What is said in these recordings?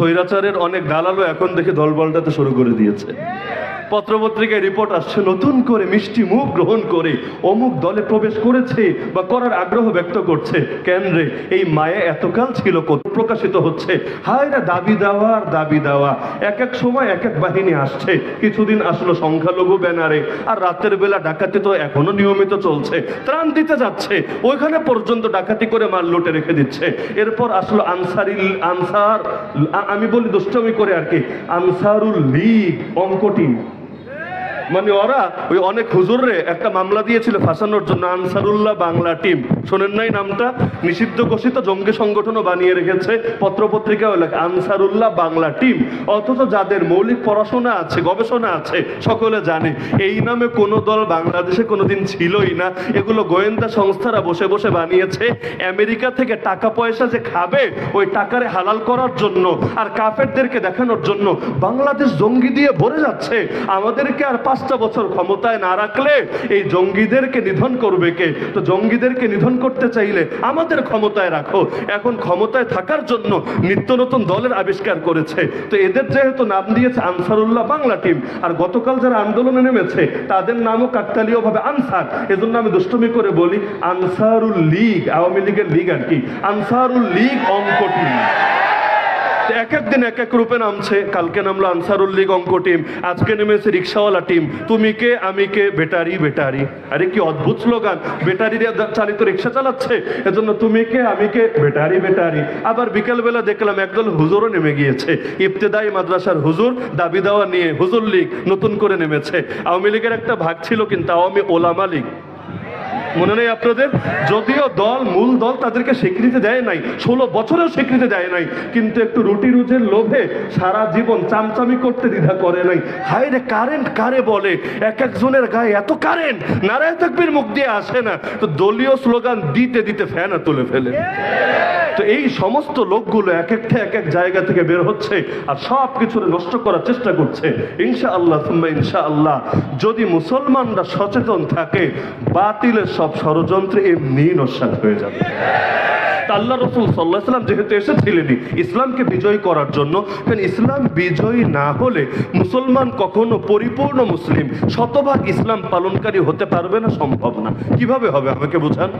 স্বৈরাচারের অনেক দালালও এখন দেখে দল পাল্টাতে শুরু করে দিয়েছে। পত্রপত্রিকায় রিপোর্ট আসছে, নতুন করে মিষ্টি মুখ গ্রহণ করে অমুক দলে প্রবেশ করেছে বা করার আগ্রহ ব্যক্ত করছে। কেন রে? এই মায়া এতকাল ছিল প্রকাশিত হচ্ছে। হায় রে, দাবি দেওয়া আর দাবি দেওয়া। এক এক সময় এক এক বাহিনী আসছে। কিছুদিন আসলো সংখ্যালঘু ব্যানারে, আর রাতের বেলা ডাকাতি তো এখনও নিয়মিত চলছে। ত্রাণ দিতে যাচ্ছে। ওইখানে পর্যন্ত ডাকাতি করে মাল লুটে রেখে দিচ্ছে। এরপর আসলো আনসারি আনসার আমি বলি দুষ্টমি করে আর কি। আনসারুল লীগ অঙ্ক টিম মানে ওরা ওই অনেক হুজুররে একটা মামলা দিয়েছিল ফাঁসানোর জন্য, আনসারুল্লাহ বাংলা টিম। শোনেন নাই নামটা? নিষিদ্ধ ঘোষিত জঙ্গি সংগঠনও বানিয়ে রেখেছে পত্রপত্রিকাও লেখা, আনসারুল্লাহ বাংলা টিম। অথচ যাদের মৌলিক পড়াশোনা আছে, গবেষণা আছে, সকলে জানে, এই নামে কোনো দল বাংলাদেশে কোনোদিন ছিলই না। এগুলো গোয়েন্দা সংস্থারা বসে বসে বানিয়েছে। আমেরিকা থেকে টাকা পয়সা যে খাবে, ওই টাকারে হালাল করার জন্য আর কাফেরদেরকে দেখানোর জন্য বাংলাদেশ জঙ্গি দিয়ে ভরে যাচ্ছে। আমাদেরকে আর পাঁচটা বছর ক্ষমতায় না রাখলে এই জঙ্গিদেরকে নিধন করবে কে? তো জঙ্গিদেরকে নিধন করতে চাইলে আমাদের ক্ষমতায় রাখো। এখন ক্ষমতায় থাকার জন্য নিত্য নতুন দলের আবিষ্কার করেছে। তো এদের যেহেতু নাম দিয়েছে আনসারুল্লাহ বাংলা টিম, আর গতকাল যারা আন্দোলনে নেমেছে, তাদের নামও কাকতালীয় ভাবে আনসার। এজন্য আমি দুষ্টমি করে বলি, আনসারুল লীগ, আওয়ামী লীগের লীগ আর কি। আনসারুল লীগ অঙ্ক টিম। এক এক দিন এক এক রূপে নামছে। কালকে নামলো আনসারুল লীগ অঙ্ক টিম, আজকে নেমেছে রিক্সাওয়ালা টিম। তুমি কে? আমি কে? বেটারি বেটারি। আরে, কি অদ্ভুত স্লোগান। বেটারি চালিত রিক্সা চালাচ্ছে? এজন্য তুমি কে? আমি কে? বেটারি বেটারি। আবার বিকেলবেলা দেখলাম একদল হুজুরও নেমে গিয়েছে। ইবতেদাই মাদ্রাসার হুজুর, দাবি দেওয়া নিয়ে হুজুর লীগ নতুন করে নেমেছে। আওয়ামী লীগের একটা ভাগ ছিল কিন্তু আওয়ামী ওলামা লীগ। মনে নেই আপনাদের? যদিও দল, মূল দল তাদেরকে স্বীকৃতি দেয় নাই, ষোলো বছরেও স্বীকৃতি দেয় নাই, কিন্তু একটু রুটি রুজের লোভে সারা জীবন চামচামি করতে দ্বিধা করে নাই। হায় রে, কারেন্ট কারে বলে? এক একজনের গায়ে এত কারেন্ট? নারায় তকবির মুখ দিয়ে আসে না। তো দলীয় স্লোগান, দিতে দিতে ফ্যান তুলে ফেলে। তো এই সমস্ত লোকগুলো এক একটা, এক এক জায়গা থেকে বের হচ্ছে আর সব কিছু নষ্ট করার চেষ্টা করছে। ইনশা আল্লাহ ইনশা আল্লাহ যদি মুসলমানরা সচেতন থাকে, বাতিলের সব ষড়যন্ত্রে এমনি নস্বাত হয়ে যাবে। আল্লাহ রসুল সাল্লাহ সাল্লাম যেহেতু এসেছিলেনই, ইসলামকে বিজয় করার জন্য ইসলাম বিজয়ী না হলে মুসলমান কখনো পরিপূর্ণ মুসলিম, শতভাগ ইসলাম পালনকারী হতে পারবে না, সম্ভব না। কীভাবে হবে আমাকে বুঝান?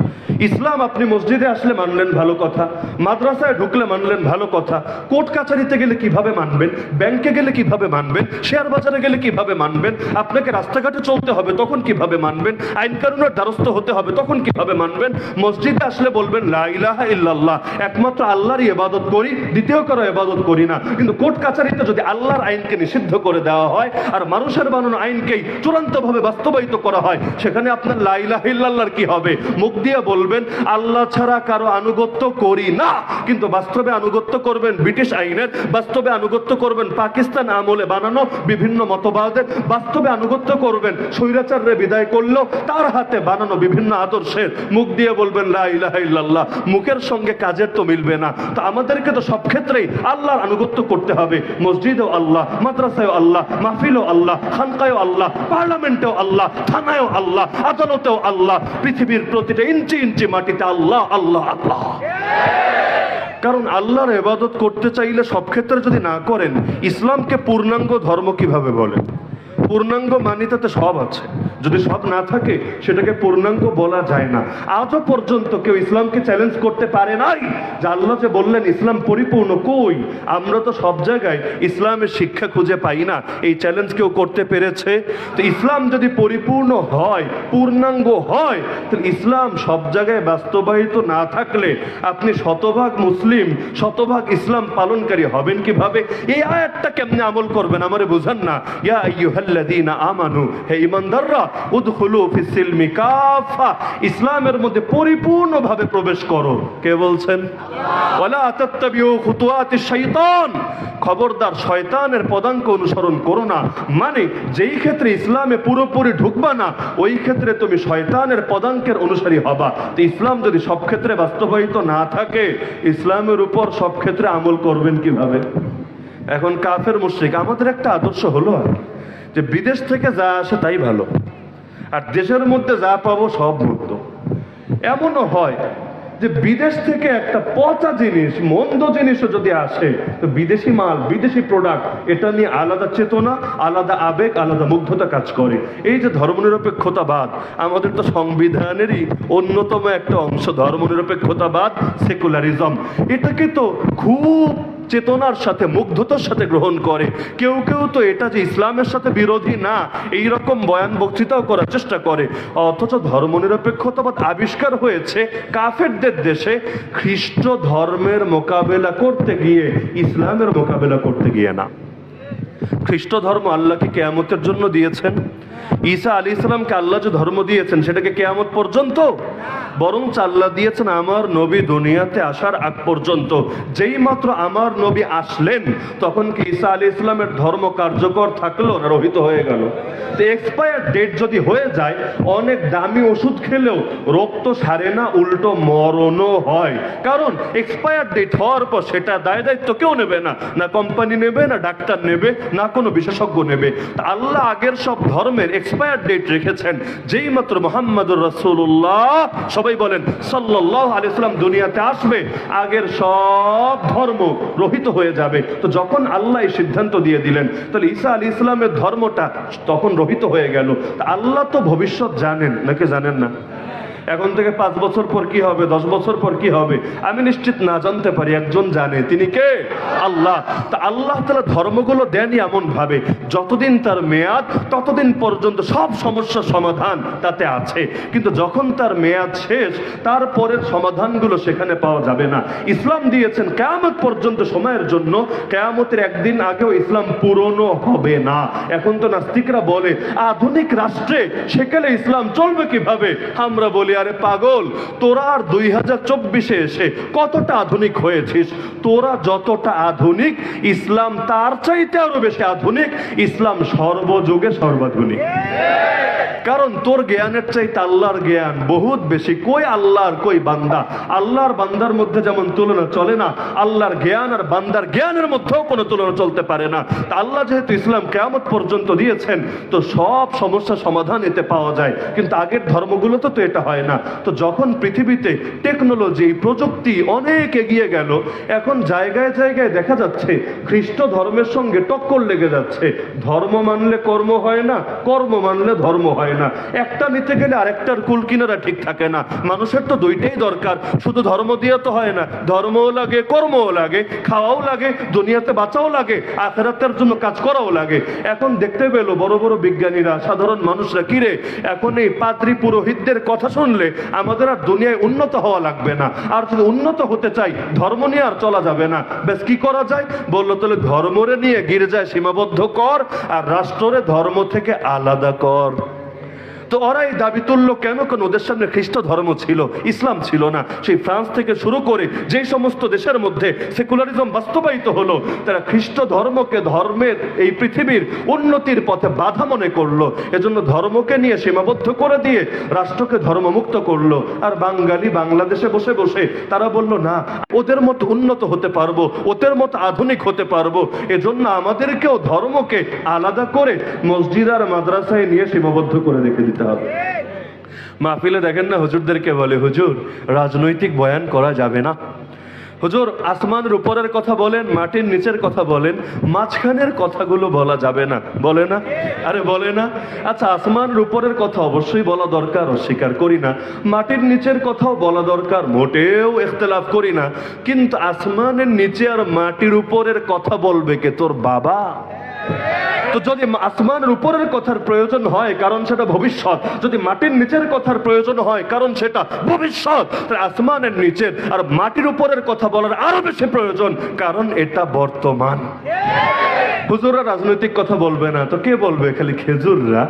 ইসলাম আপনি মসজিদে আসলে মানলেন ভালো কথা, মাদ্রাসায় ঢুকলে মানলেন ভালো কথা, কোর্ট কাছারিতে গেলে কীভাবে মানবেন, ব্যাংকে গেলে কীভাবে মানবেন, শেয়ার বাজারে গেলে কীভাবে মানবেন, আপনাকে রাস্তাঘাটে চলতে হবে তখন কীভাবে মানবেন, আইন কানুনের দ্বারস্থ হতে হবে তখন কীভাবে মানবেন, মসজিদে আসলে বলবেন, লা ইলাহা ইল্লাল্লাহ, একমাত্র আল্লাহরই ইবাদত করি, দ্বিতীয় কারও ইবাদত করি না। কিন্তু কোর্ট কাছারিতে যদি আল্লাহর আইনকে নিষিদ্ধ করে দেওয়া হয় আর মানুষের বানানো আইনকেই চূড়ান্তভাবে বাস্তবায়িত করা হয়, সেখানে আপনার লা ইলাহা ইল্লাল্লাহর কি হবে? মুখ দিয়ে বলবেন, আল্লাহ ছাড়া কারও আনুগত্য করি না। কিন্তু বাস্তবে আনুগত্য করবেন ব্রিটিশ আইনের, বাস্তবে আনুগত্য করবেন পাকিস্তান আমলে বানানো বিভিন্ন মতবাদের, বাস্তবে আনুগত্য করবেন স্বৈরাচাররে বিদায় করল তার হাতে বানানো বিভিন্ন আদর্শের। মুখ দিয়ে বলবেন, লা ইলাহা ইল্লাল্লাহ, মুখের সঙ্গে কাজের তো মিলবে না। তো আমাদেরকে তো সব ক্ষেত্রেই আল্লাহর আনুগত্য করতে হবে। মসজিদেও আল্লাহ, মাদ্রাসায়ও আল্লাহ, মাহফিলও আল্লাহ, খানকায়ও আল্লাহ, পার্লামেন্টেও আল্লাহ, থানায়ও আল্লাহ, আদালতেও আল্লাহ, পৃথিবীর প্রতিটা ইঞ্চি ইঞ্চি মাটিতে আল্লাহ আল্লাহ আল্লাহ। কারণ আল্লাহর এবাদত করতে চাইলে সব ক্ষেত্রে যদি না করেন, ইসলামকে পূর্ণাঙ্গ ধর্ম কীভাবে বলেন? পূর্ণাঙ্গ মানি তাতে সব আছে। যদি সব না থাকে, সেটাকে পূর্ণাঙ্গ বলা যায় না। আজও পর্যন্ত কেউ ইসলামকে চ্যালেঞ্জ করতে পারে নাই। যে আল্লাহ যে বললেন, ইসলাম পরিপূর্ণ কই? আমরা তো সব জায়গায় ইসলামের শিক্ষা খুঁজে পাই না। এই চ্যালেঞ্জ কেউ করতে পেরেছে? তো ইসলাম যদি পরিপূর্ণ হয়, পূর্ণাঙ্গ হয়, তাহলে ইসলাম সব জায়গায় বাস্তবায়িত না থাকলে আপনি শতভাগ মুসলিম, শতভাগ ইসলাম পালনকারী হবেন কীভাবে? এই আয়াতটা কেমনে আমল করবেন আমারে বুঝান না? ইয়া আইয়ুহাল্লাযীনা আমানু, হে ঈমানদাররা উদখুলু ফিস সিলমি কাফা। ইসলামের মধ্যে পরিপূর্ণভাবে প্রবেশ করো। কে বলছেন? ওয়ালা খবরদার শয়তানের পদাঙ্ক অনুসরণ করো না। মানে যেই ক্ষেত্রে ইসলামে পুরোপুরি ঢুকবা না, ওই ক্ষেত্রে তুমি শয়তানের পদাঙ্কের অনুসারী হবা। তো ইসলাম যদি সব ক্ষেত্রে বাস্তবায়িত না থাকে, ইসলামের উপর সব ক্ষেত্রে আমল করবেন কীভাবে? এখন কাফের মুশ্রিক, আমাদের একটা আদর্শ হলো আর যে বিদেশ থেকে যা আসে তাই ভালো। আর দেশের মধ্যে যা পাবো সব মুক্ত। এমনও হয় যে বিদেশ থেকে একটা পচা জিনিস, মন্দ জিনিসও যদি আসে, তো বিদেশি মাল, বিদেশি প্রোডাক্ট এটা নিয়ে আলাদা চেতনা, আলাদা আবেগ, আলাদা মুগ্ধতা কাজ করে। এই যে ধর্মনিরপেক্ষতাবাদ, আমাদের তো সংবিধানেরই অন্যতম একটা অংশ, ধর্মনিরপেক্ষতাবাদ সেকুলারিজম এটাকে তো খুব চেতনার সাথে, মুগ্ধতার সাথে গ্রহণ করে। কেউ কেউ তো এটা যে ইসলামের সাথে বিরোধী না এই রকম বয়ান বক্তৃতাও করার চেষ্টা করে। অথচ ধর্মনিরপেক্ষতাবাদ আবিষ্কার হয়েছে কাফেরদের দেশে। খ্রিস্ট ধর্মের মোকাবেলা করতে গিয়ে, ইসলামের মোকাবেলা করতে গিয়ে না। খ্রিস্ট ধর্ম আল্লাহকে কেয়ামতের জন্য দিয়েছেন। ঈসা আলী ইসলামকে আল্লাহ যে ধর্ম দিয়েছেন, সেটাকে কেয়ামত পর্যন্ত বরং আল্লাহ দিয়েছেন, আমার নবী দুনিয়াতে আসার আগ পর্যন্ত যেই মাত্র আমার নবী আসলেন, তখন কি ঈসা আলী ইসলামের ধর্ম কার্যকর থাকল না রহিত হয়ে গেল? তো এক্সপায়ার ডেট যদি হয়ে যায়, অনেক দামি ওষুধ খেলেও রোগ তো সারে না, উল্টো মরণও হয়। কারণ এক্সপায়ার ডেট হওয়ার পর সেটা দায় দায়িত্ব কেউ নেবে না না কোম্পানি নেবে, না ডাক্তার নেবে, না কোনো বিশেষজ্ঞ নেবে। আল্লাহ আগের সব ধর্মের এক্সপায়ার ডেট রেখেছেন। যেই মাত্র মোহাম্মদুর রসুল্লাহ সবাই বলেন সাল্লাহ আলিয়াল্লাম দুনিয়াতে আসবে, আগের সব ধর্ম রহিত হয়ে যাবে। তো যখন আল্লাহ এই সিদ্ধান্ত দিয়ে দিলেন, তাহলে ঈসা আলী ইসলামের ধর্মটা তখন রহিত হয়ে গেল। আল্লাহ তো ভবিষ্যৎ জানেন, নাকি জানেন না? এখন থেকে পাঁচ বছর পর কি হবে, দশ বছর পর কি হবে, আমি নিশ্চিত না জানতে পারি, একজন জানে। তিনি কে? আল্লাহ। তা আল্লাহ তালা ধর্মগুলো দেনই এমন ভাবে যতদিন তার মেয়াদ, ততদিন পর্যন্ত সব সমস্যার সমাধান তাতে আছে। কিন্তু যখন তার মেয়াদ শেষ তারপরের সমাধানগুলো সেখানে পাওয়া যাবে না। ইসলাম দিয়েছেন কেয়ামত পর্যন্ত সময়ের জন্য। কেয়ামতের একদিন আগেও ইসলাম পুরনো হবে না। এখন তো নাস্তিকরা বলে, আধুনিক রাষ্ট্রে সেখানে ইসলাম চলবে কীভাবে? আমরা বলি আরে পাগল, তোরা আর দুই হাজার চব্বিশে এসে কতটা আধুনিক হয়েছিস? তোরা যতটা আধুনিক, ইসলাম তার চাইতে আরও বেশি আধুনিক, ইসলাম সর্বযুগে সর্বাধুনিক। কারণ তোর জ্ঞানের চাইতে আল্লাহর জ্ঞান বহুত বেশি। কই আল্লাহর, কই বান্দা? আল্লাহর বান্দার মধ্যে যেমন তুলনা চলে না, আল্লাহর জ্ঞান আর বান্দার জ্ঞানের মধ্যেও কোনো তুলনা চলতে পারে না। তা আল্লাহ যেহেতু ইসলাম কেয়ামত পর্যন্ত দিয়েছেন, তো সব সমস্যার সমাধান এতে পাওয়া যায়। কিন্তু আগের ধর্মগুলোতে তো এটা হয় না। তো যখন পৃথিবীতে টেকনোলজি, প্রযুক্তি অনেক এগিয়ে গেল, এখন জায়গায় জায়গায় দেখা যাচ্ছে খ্রিস্ট ধর্মের সঙ্গে টক্কর লেগে যাচ্ছে। ধর্ম মানলে কর্ম হয় না, কর্ম মানলে ধর্ম হয় না। একটা নিতে গেলে আরেকটার কুল কিনারা ঠিক থাকে না। মানুষের তো দুইটাই দরকার। শুধু ধর্ম দিয়ে তো হয় না। ধর্মও লাগে, কর্মও লাগে, খাওয়াও লাগে, দুনিয়াতে বাঁচাও লাগে, আখেরাতের জন্য কাজ করাও লাগে। এখন দেখতে পেল বড় বড় বিজ্ঞানীরা, সাধারণ মানুষরা কিরে এখন এই পাদ্রী পুরোহিতদের কথা শুনলে আমাদের আর দুনিয়ায় উন্নত হওয়া লাগবে না। আর যদি উন্নত হতে চাই, ধর্ম নিয়ে আর চলা যাবে না। বেশ, কি করা যায়? বলল, তাহলে ধর্মরে নিয়ে গির্জায় সীমাবদ্ধ কর আর রাষ্ট্ররে ধর্ম থেকে আলাদা কর। তো ওরা এই দাবি তুললো কেন? কেন ওদের সামনে খ্রিস্ট ধর্ম ছিল, ইসলাম ছিল না। সেই ফ্রান্স থেকে শুরু করে যেই সমস্ত দেশের মধ্যে সেকুলারিজম বাস্তবায়িত হলো, তারা খ্রিস্ট ধর্মকে ধর্মের এই পৃথিবীর উন্নতির পথে বাধা মনে করল। এজন্য ধর্মকে নিয়ে সীমাবদ্ধ করে দিয়ে রাষ্ট্রকে ধর্মমুক্ত করল। আর বাঙালি বাংলাদেশে বসে বসে তারা বলল, না, ওদের মতো উন্নত হতে পারব, ওদের মতো আধুনিক হতে পারব। এজন্য আমাদেরকেও ধর্মকে আলাদা করে মসজিদ আর মাদ্রাসায় নিয়ে সীমাবদ্ধ করে রেখে দিতে হবে। মাহফিলে দেখেন না হুজুরদেরকে বলে, হুজুর, রাজনৈতিক বয়ান করা যাবে না। হুজুর আসমানের উপরের কথা বলেন, মাটির নিচের কথা বলেন, মাঝখানের কথাগুলো বলা যাবে না। বলে না? আরে বলে না। আচ্ছা আসমানের উপরের কথা অবশ্যই বলা দরকার, অস্বীকার করি না। মাটির নিচের কথাও বলা দরকার, মোটেও ইখতলাফ করি না। কিন্তু আসমানের নিচে আর মাটির উপরের কথা বলবে কে? তোর বাবা? তো যদি আসমানের উপরের কথার প্রয়োজন হয়, কারণ সেটা ভবিষ্যৎ। যদি মাটির নিচের কথার প্রয়োজন হয়, কারণ সেটা ভবিষ্যৎ। আসমানের নিচের আর মাটির উপরের কথা বলার আরও বেশি প্রয়োজন, কারণ এটা বর্তমান। হুজুররা রাজনৈতিক কথা বলবে না, তো কে বলবে? খালি খেজুররা।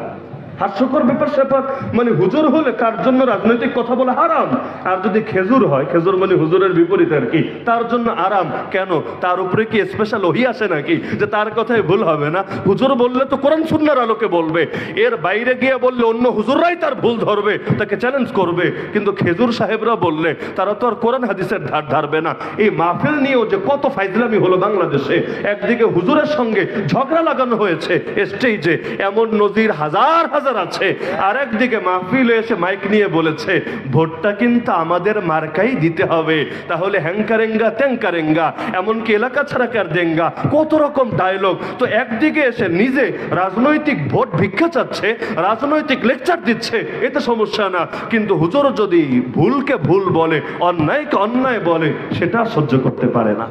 হাস্যকর ব্যাপার স্যাপার মানে হুজুর হলে তার জন্য রাজনৈতিক কথা বলা হারাম? আর যদি খেজুর হয়, খেজুর মানে হুজুরের বিপরীত আর কি। তার জন্য আরাম। কেন? তার উপরে কি স্পেশাল ওহি আসে নাকি? যে তার কথাই ভুল হবে না? হুজুর বললে তো কোরআন সুন্নার আলোকে বলবে। এর বাইরে গিয়ে বললে অন্য হুজুররাই তার ভুল ধরবে, তাকে চ্যালেঞ্জ করবে। কিন্তু খেজুর সাহেবরা বললে, তারা তো আর কোরআন হাদিসের ধার ধারবে না। এই মাহফিল নিয়েও যে কত ফাইজলামি হলো বাংলাদেশে। একদিকে হুজুরের সঙ্গে ঝগড়া লাগানো হয়েছে স্টেজে এমন নজির হাজার হাজার বাজার আছে। আর একদিকে মাহফিলে এসে মাইক নিয়ে বলেছে, ভোটটা কিন্তু আমাদের মার্কাই দিতে হবে। তাহলে হ্যাঙ্কারেঙ্গা ত্যাঙ্কারেঙ্গা এমনকি এলাকা ছাড়া কার দেঙ্গা? কত রকম ডায়লগ তো একদিকে এসে নিজে রাজনৈতিক ভোট ভিক্ষা চাচ্ছে, রাজনৈতিক লেকচার দিচ্ছে, এতে সমস্যা না। কিন্তু হুজুর যদি ভুলকে ভুল বলে, অন্যায়কে অন্যায় বলে, সেটা সহ্য করতে পারে না।